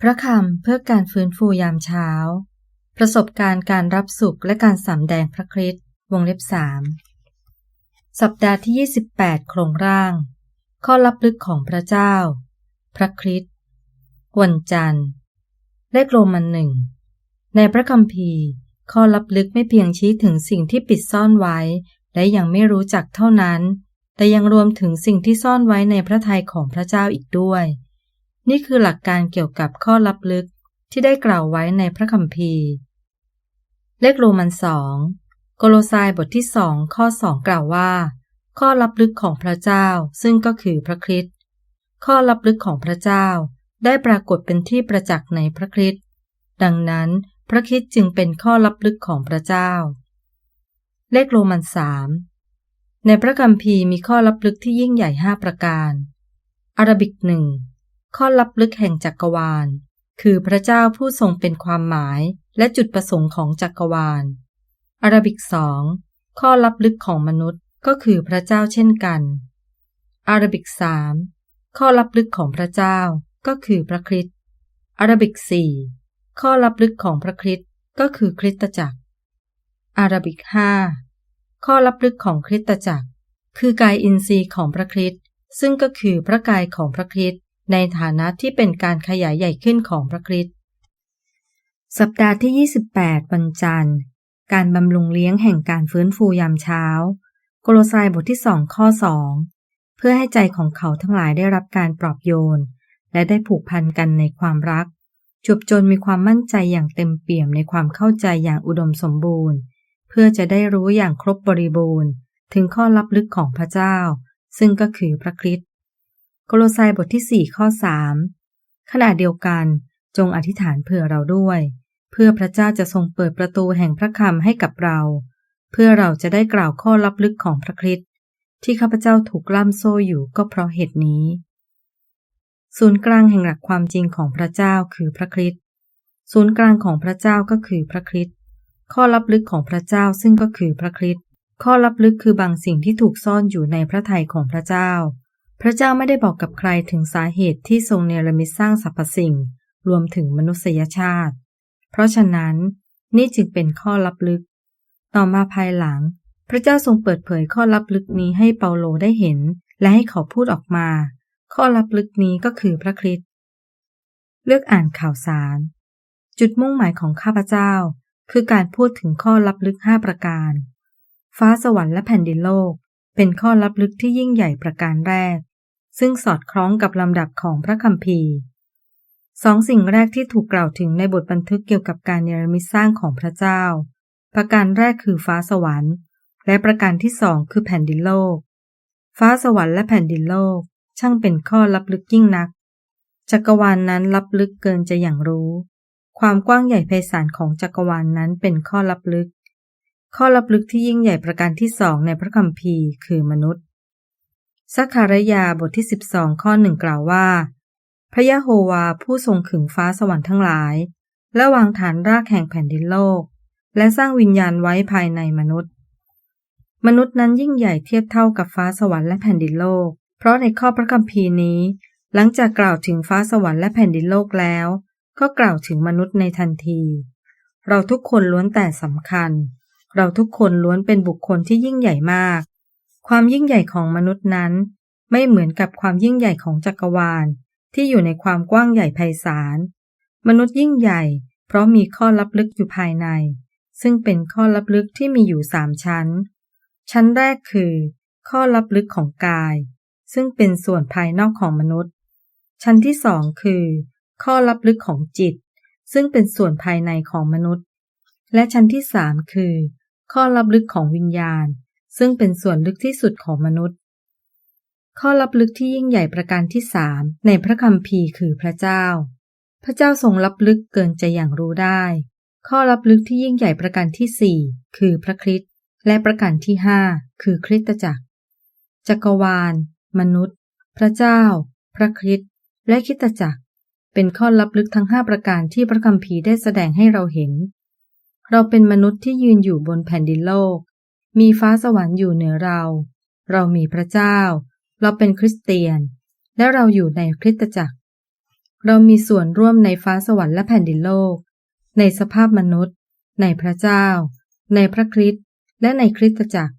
พระคำเพื่อการฟื้นฟูยามเช้า ประสบการณ์การรับสุขและการสำแดงพระคริสต์วงเล็บสามสัปดาห์ที่ 28 โครงร่าง ข้อลับลึกของพระเจ้า พระคริสต์วันจันทร์เลขโรมันหนึ่งในพระคัมภีร์ ข้อลับลึกไม่เพียงชี้ถึงสิ่งที่ปิดซ่อนไว้ และยังไม่รู้จักเท่านั้น แต่ยังรวมถึงสิ่งที่ซ่อนไว้ในพระทัยของพระเจ้าอีกด้วย นี่คือหลักการเกี่ยวกับข้อลับลึกที่ได้กล่าวไว้ในพระคัมภีร์ เลขโรมันสองโกโลซายบทที่สองข้อสองกล่าวว่า ข้อลับลึกของพระเจ้าซึ่งก็คือพระคริสต์ข้อลับลึกของพระเจ้าได้ปรากฏเป็นที่ประจักษ์ในพระคริสต์ดังนั้นพระคริสต์จึงเป็นข้อลับลึกของพระเจ้า เลขโรมันสามในพระคัมภีร์มีข้อลับลึกที่ยิ่งใหญ่ห้าประการ อารบิกหนึ่ง ข้อลับลึกแห่งจักรวาล คือพระเจ้าผู้ทรงเป็นความหมายและจุดประสงค์ของจักรวาล อาราบิกสองข้อลับลึกของมนุษย์ก็คือพระเจ้าเช่นกัน อาราบิกสามข้อลับลึกของพระเจ้าก็คือพระคริสต์อาราบิกสี่ข้อลับลึกของพระคริสต์ก็คือคริสตจักร อาราบิกห้าข้อลับลึกของคริสตจักร คือกายอินทรีย์ของพระคริสต์ซึ่งก็คือพระกายของพระคริสต์ ในฐานะที่เป็นการขยายใหญ่ขึ้นของพระคริสต์สัปดาห์ที่ 28 วันจันทร์ การบำรุงเลี้ยงแห่งการฟื้นฟูยามเช้า โกโลไซบทที่สองข้อสองเพื่อให้ใจของเขาทั้งหลายได้รับการปลอบโยน และได้ผูกพันกันในความรัก จบจนมีความมั่นใจอย่างเต็มเปี่ยมในความเข้าใจอย่างอุดมสมบูรณ์ เพื่อจะได้รู้อย่างครบบริบูรณ์ ถึงข้อลับลึกของพระเจ้า ซึ่งก็คือพระคริสต์ โกโลไซบทที่ 4 ข้อ 3 ขณะเดียวกันจงอธิษฐานเผื่อเราด้วย เพื่อพระเจ้าจะทรงเปิดประตูแห่งพระคำให้กับเรา เพื่อเราจะได้กล่าวข้อลับลึกของพระคริสต์ที่ข้าพเจ้าถูกล่ามโซ่อยู่ก็เพราะเหตุนี้ ศูนย์กลางแห่งหลักความจริงของพระเจ้าคือพระคริสต์ศูนย์กลางของพระเจ้าก็คือพระคริสต์ข้อลับลึกของพระเจ้าซึ่งก็คือพระคริสต์ข้อลับลึกคือบางสิ่งที่ถูกซ่อนอยู่ในพระทัยของพระเจ้า พระเจ้าไม่ได้บอกกับใครถึงสาเหตุที่ทรงเนรมิตสร้างสรรพสิ่ง รวมถึงมนุษยชาติ เพราะฉะนั้นนี่จึงเป็นข้อลับลึก ต่อมาภายหลัง พระเจ้าทรงเปิดเผยข้อลับลึกนี้ให้เปาโลได้เห็น และให้เขาพูดออกมา ข้อลับลึกนี้ก็คือพระคริสต์เลือกอ่านข่าวสาร จุดมุ่งหมายของข้าพเจ้า คือการพูดถึงข้อลับลึกห้าประการ ฟ้าสวรรค์และแผ่นดินโลก เป็นข้อลับลึกที่ยิ่งใหญ่ประการแรก ซึ่งสอดคล้องกับลำดับของพระคัมภีร์สองสิ่งแรกที่ถูกกล่าวถึงในบทบันทึกเกี่ยวกับการเนรมิตสร้างของพระเจ้า ประการแรกคือฟ้าสวรรค์ และประการที่สองคือแผ่นดินโลก ฟ้าสวรรค์และแผ่นดินโลก ช่างเป็นข้อลับลึกยิ่งนัก จักรวาลนนั้นลับลึกเกินจะอย่างรู้ ความกว้างใหญ่ไพศาลของจักรวาลนนั้นเป็นข้อลับลึก ข้อลับลึกที่ยิ่งใหญ่ประการที่สองในพระคัมภีร์คือมนุษย์สักคารยาบทที่ 12 ข้อหนึ่งกล่าวว่า พระยะโฮวาผู้ทรงขึงฟ้าสวรรค์ทั้งหลาย และวางฐานรากแห่งแผ่นดินโลก และสร้างวิญญาณไว้ภายในมนุษย์ มนุษย์นั้นยิ่งใหญ่เทียบเท่ากับฟ้าสวรรค์และแผ่นดินโลก เพราะในข้อพระคัมภีร์นี้ หลังจากกล่าวถึงฟ้าสวรรค์และแผ่นดินโลกแล้ว ก็กล่าวถึงมนุษย์ในทันที เราทุกคนล้วนแต่สำคัญ เราทุกคนล้วนเป็นบุคคลที่ยิ่งใหญ่มาก ความยิ่งใหญ่ของมนุษย์นั้น ไม่เหมือนกับความยิ่งใหญ่ของจักรวาล ที่อยู่ในความกว้างใหญ่ไพศาล มนุษย์ยิ่งใหญ่ เพราะมีข้อลับลึกอยู่ภายใน ซึ่งเป็นข้อลับลึกที่มีอยู่สามชั้น ชั้นแรกคือ ข้อลับลึกของกาย ซึ่งเป็นส่วนภายนอกของมนุษย์ ชั้นที่สองคือ ข้อลับลึกของจิต ซึ่งเป็นส่วนภายในของมนุษย์ และชั้นที่สามคือ ข้อลับลึกของวิญญาณ ซึ่งเป็นส่วนลึกที่สุดของมนุษย์ ข้อลับลึกที่ยิ่งใหญ่ประการที่สามในพระคัมภีร์คือพระเจ้า พระเจ้าทรงลับลึกเกินจะอย่างรู้ได้ ข้อลับลึกที่ยิ่งใหญ่ประการที่สี่คือพระคริสต์และประการที่ห้าคือคริสตจักร จักรวาล มนุษย์ พระเจ้า พระคริสต์และคริสตจักร เป็นข้อลับลึกทั้งห้าประการที่พระคัมภีร์ได้แสดงให้เราเห็น เราเป็นมนุษย์ที่ยืนอยู่บนแผ่นดินโลก มีฟ้าสวรรค์อยู่เหนือเรา เรามีพระเจ้า เราเป็นคริสเตียน และเราอยู่ในคริสตจักร เรามีส่วนร่วมในฟ้าสวรรค์และแผ่นดินโลก ในสภาพมนุษย์ ในพระเจ้า ในพระคริสต์และในคริสตจักร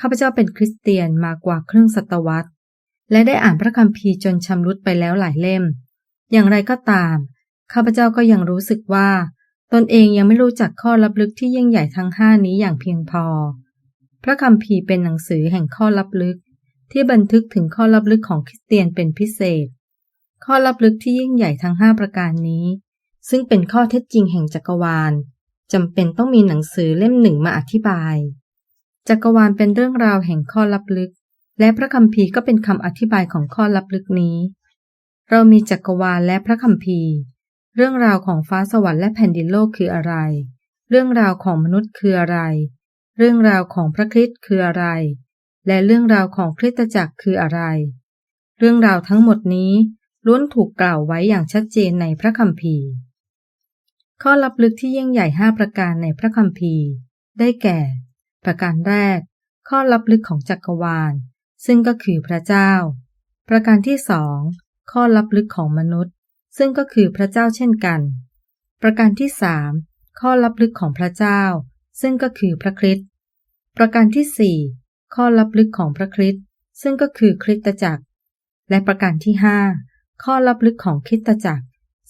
ข้าพเจ้าเป็นคริสเตียนมากว่าครึ่งศตวรรษ และได้อ่านพระคัมภีร์จนชำรุดไปแล้วหลายเล่ม อย่างไรก็ตาม ข้าพเจ้าก็ยังรู้สึกว่า ตนเองยังไม่รู้จักข้อลับลึกที่ยิ่งใหญ่ทั้งห้านี้อย่างเพียงพอ พระคัมภีร์เป็นหนังสือแห่งข้อลับลึก ที่บันทึกถึงข้อลับลึกของคริสเตียนเป็นพิเศษ ข้อลับลึกที่ยิ่งใหญ่ทั้งห้าประการนี้ ซึ่งเป็นข้อเท็จจริงแห่งจักรวาลจำเป็นต้องมีหนังสือเล่มหนึ่งมาอธิบาย จักรวาลเป็นเรื่องราวแห่งข้อลับลึก และพระคัมภีร์ก็เป็นคำอธิบายของข้อลับลึกนี้ เรามีจักรวาลและพระคัมภีร์ เรื่องราวของฟ้าสวรรค์และแผ่นดินโลกคืออะไร เรื่องราวของมนุษย์คืออะไร เรื่องราวของพระคริสต์คืออะไร และเรื่องราวของคริสตจักรคืออะไร เรื่องราวทั้งหมดนี้ล้วนถูกกล่าวไว้อย่างชัดเจนในพระคัมภีร์ ข้อลับลึกที่ยิ่งใหญ่ห้าประการในพระคัมภีร์ ได้แก่ ประการแรก ข้อลับลึกของจักรวาล ซึ่งก็คือพระเจ้า ประการที่สองข้อลับลึกของมนุษย์ ซึ่งก็คือพระเจ้าเช่นกัน ประการที่สามข้อลับลึกของพระเจ้า ซึ่งก็คือพระคริสต์ประการที่สี่ข้อลับลึกของพระคริสต์ซึ่งก็คือคริสตจักร และประการที่ห้าข้อลับลึกของคริสตจักร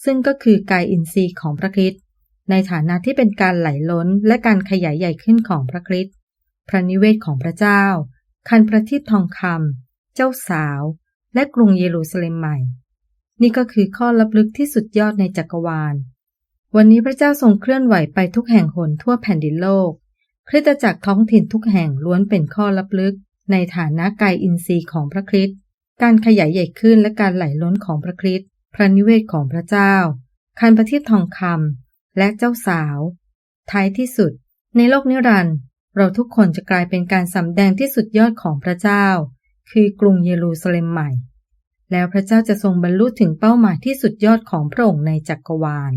ซึ่งก็คือกายอินทรีย์ของพระคริสต์ในฐานะที่เป็นการไหลล้นและการขยายใหญ่ขึ้นของพระคริสต์พระนิเวศของพระเจ้า คันประทีปทองคำเจ้าสาว และกรุงเยรูซาเล็มใหม่ นี่ก็คือข้อลับลึกที่สุดยอดในจักรวาล วันนี้พระเจ้าทรงเคลื่อนไหวไปทุกแห่งหนทั่วแผ่นดินโลกคริสตจักรท้องถิ่นทุกแห่งล้วนเป็นข้อลับลึก ในฐานะกายอินทรีย์ของพระคริสต์การขยายใหญ่ขึ้นและการไหลล้นของพระคริสต์พระนิเวศของพระเจ้า คันประทีปทองคำและเจ้าสาว ท้ายที่สุด ในโลกนิรันดร์เราทุกคนจะกลายเป็นการสำแดงที่สุดยอดของพระเจ้า คือกรุงเยรูซาเล็มใหม่ แล้วพระเจ้าจะทรงบรรลุถึงเป้าหมายที่สุดยอดของพระองค์ในจักรวาล